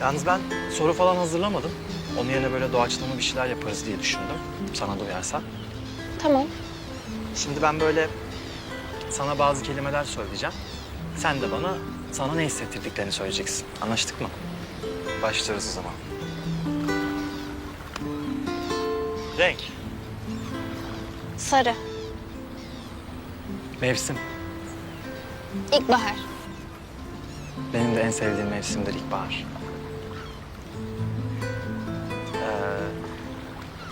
Yalnız ben soru falan hazırlamadım. Onun yerine böyle doğaçlama bir şeyler yaparız diye düşündüm. Sana da uyarsa. Tamam. Şimdi ben böyle sana bazı kelimeler söyleyeceğim. Sen de bana sana ne hissettirdiklerini söyleyeceksin. Anlaştık mı? Başlıyoruz o zaman. Renk, Sarı. mevsim. İlkbahar. Benim de en sevdiğim mevsimdir ilkbahar.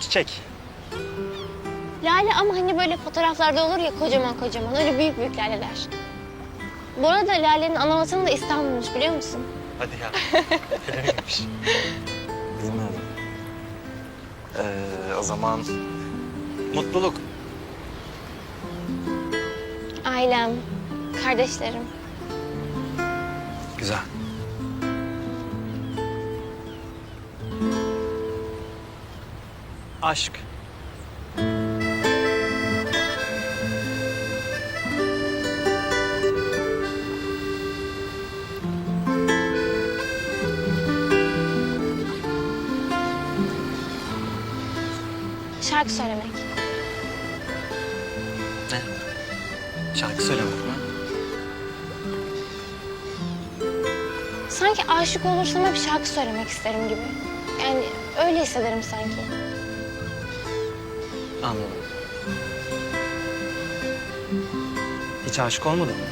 Çiçek. Lale ama hani böyle fotoğraflarda olur ya kocaman kocaman. Öyle büyük büyük laleler. Bu arada Lale'nin ana vatanı da İstanbul'muş biliyor musun? Hadi ya. Öyleymiş. Bilmiyordum. Ee, o zaman mutluluk. Ailem, kardeşlerim. Güzel. Aşk. Şarkı söylemek. Ne? Şarkı söylemek mi? Sanki aşık olursam hep şarkı söylemek isterim gibi. Yani öyle hissederim sanki. Anladım. Hiç aşık olmadın mı?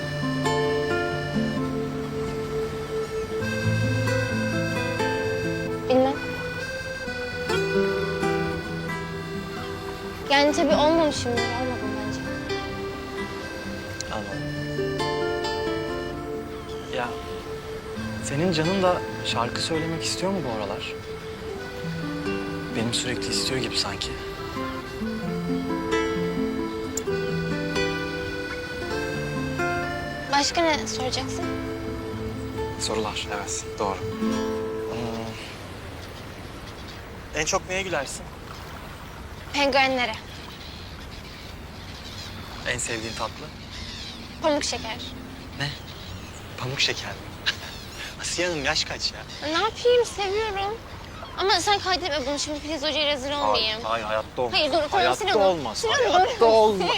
Bilmem. Yani tabii olmamışımdır, olmadım bence. Anladım. Ya senin canın da şarkı söylemek istiyor mu bu aralar? Benim sürekli istiyor gibi sanki. Başka ne soracaksın? Sorular, evet doğru. Hmm. En çok neye gülersin? Penguenlere, En sevdiğin tatlı? pamuk şeker. Ne? Pamuk şeker mi? Asiye Hanım yaş kaç ya? Ne yapayım, seviyorum. Ama sen kaydetme bunu şimdi Filiz Hoca'ya rezil olmayayım. Hayır, hayatta olmaz. Hayır dur, tamam hayatta olmaz. Sil onu, hayatta olmaz.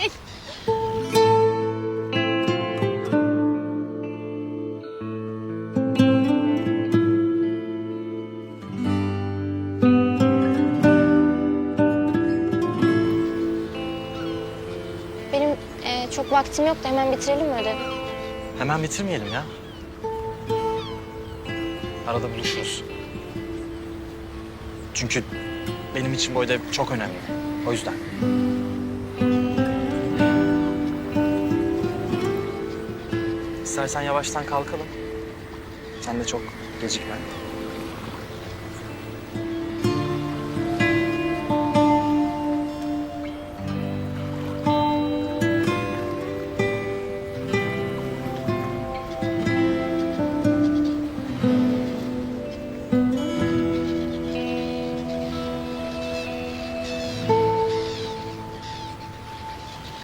Çok vaktim yok da hemen bitirelim mi ödevi? Hemen bitirmeyelim ya. Arada buluşuruz. Çünkü benim için bu ödev çok önemli. O yüzden. İstersen yavaştan kalkalım. Sen de çok gecikme.